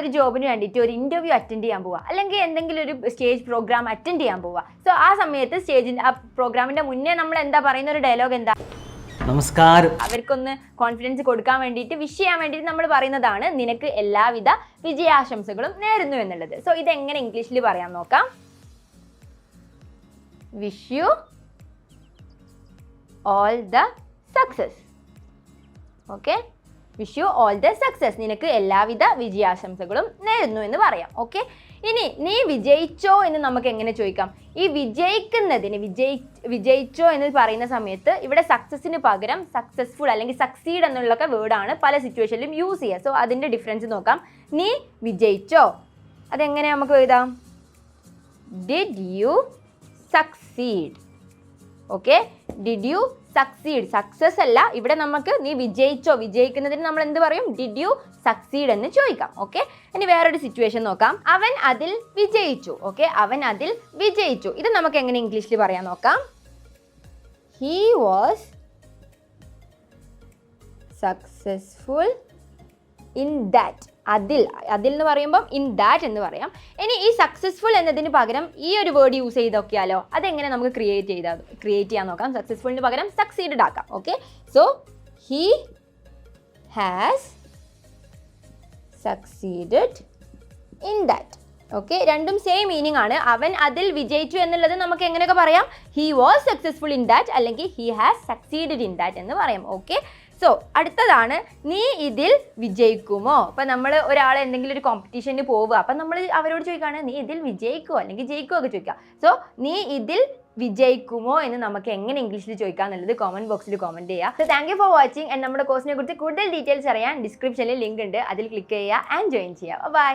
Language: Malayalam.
ഒരു ജോബിന് വേണ്ടിയിട്ട് ഒരു ഇന്റർവ്യൂ അറ്റൻഡ് ചെയ്യാൻ പോവുക അല്ലെങ്കിൽ എന്തെങ്കിലും ഒരു സ്റ്റേജ് പ്രോഗ്രാം അറ്റൻഡ് ചെയ്യാൻ പോവുക സോ ആ സമയത്ത് സ്റ്റേജിന്റെ ആ പ്രോഗ്രാമിന്റെ മുന്നേ നമ്മൾ എന്താ പറയുന്ന ഒരു ഡയലോഗ് എന്താ? നമസ്കാരം. അവർക്കൊന്ന് കോൺഫിഡൻസ് കൊടുക്കാൻ വേണ്ടിയിട്ട് വിഷ് ചെയ്യാൻ വേണ്ടിയിട്ട് നമ്മൾ പറയുന്നതാണ് നിനക്ക് എല്ലാവിധ വിജയാശംസകളും നേരുന്നു എന്നുള്ളത്. സോ ഇത് എങ്ങനെ ഇംഗ്ലീഷിൽ പറയാൻ നോക്കാം? Wish you all the success okay wish you all the success നിനക്ക് എല്ലാവിധ വിജയാശംസകളും നേരുന്നു എന്ന് പറയാം. ഓക്കെ ഇനി നീ വിജയിച്ചോ എന്ന് നമുക്ക് എങ്ങനെ ചോദിക്കാം? ഈ വിജയിക്കുന്നതിന് വിജയി വിജയിച്ചോ എന്ന് പറയുന്ന സമയത്ത് ഇവിടെ സക്സസിന് പകരം സക്സസ്ഫുൾ അല്ലെങ്കിൽ സക്സീഡ് എന്നുള്ളൊക്കെ വേർഡാണ് പല സിറ്റുവേഷനിലും യൂസ് ചെയ്യുക. സോ അതിന്റെ ഡിഫറൻസ് നോക്കാം. നീ വിജയിച്ചോ? അതെങ്ങനെ നമുക്ക് എഴുതാം? Did you succeed okay did you succeed success അല്ല ഇവിടെ നമുക്ക് നീ വിജയിച്ചോ വിജയിക്കുന്നതിന് നമ്മൾ എന്ത് പറയും? ഡിഡ് യു സക്സീഡ് എന്ന് ചോദിക്കാം ഓക്കെ ഇനി വേറൊരു സിറ്റുവേഷൻ നോക്കാം. അവൻ അതിൽ വിജയിച്ചു ഓക്കെ അവൻ അതിൽ വിജയിച്ചു. ഇത് നമുക്ക് എങ്ങനെ ഇംഗ്ലീഷിൽ പറയാൻ നോക്കാം? He was successful in that അതിൽ അതിൽ എന്ന് പറയുമ്പം ഇൻ ദാറ്റ് എന്ന് പറയാം. ഇനി ഈ സക്സസ്ഫുൾ എന്നതിന് പകരം ഈ ഒരു വേർഡ് യൂസ് ചെയ്തൊക്കെയാലോ അതെങ്ങനെ നമുക്ക് ക്രിയേറ്റ് ചെയ്താൽ ക്രിയേറ്റ് ചെയ്യാൻ നോക്കാം. സക്സസ്ഫുളിന് പകരം സക്സീഡഡ് ആക്കാം okay so he has succeeded in that okay രണ്ടും സെയിം മീനിങ് ആണ്. അവൻ അതിൽ വിജയിച്ചു എന്നുള്ളത് നമുക്ക് എങ്ങനെയൊക്കെ പറയാം? He was successful in that അല്ലെങ്കിൽ he has succeeded in that എന്ന് പറയാം ഓക്കെ സോ അടുത്തതാണ് നീ ഇതിൽ വിജയിക്കുമോ? അപ്പം നമ്മൾ ഒരാൾ എന്തെങ്കിലും ഒരു കോമ്പറ്റീഷന് പോവുക അപ്പം നമ്മൾ അവരോട് ചോദിക്കുകയാണ് നീ ഇതിൽ വിജയിക്കുമോ അല്ലെങ്കിൽ ജയിക്കുമോ ഒക്കെ ചോദിക്കുക. സോ നീ ഇതിൽ വിജയിക്കുമോ? എന്ന് നമുക്ക് എങ്ങനെ ഇംഗ്ലീഷിൽ ചോദിക്കാം എന്നുള്ളത് കോമന്റ് ബോക്സിൽ കോമന്റ് ചെയ്യുക so thank you for watching നമ്മുടെ കോഴ്സിനെ കുറിച്ച് കൂടുതൽ ഡീറ്റെയിൽസ് അറിയാൻ ഡിസ്ക്രിപ്ഷനിൽ ലിങ്ക് ഉണ്ട്. അതിൽ ക്ലിക്ക് ചെയ്യുക ആൻഡ് ജോയിൻ ചെയ്യുക. ബൈ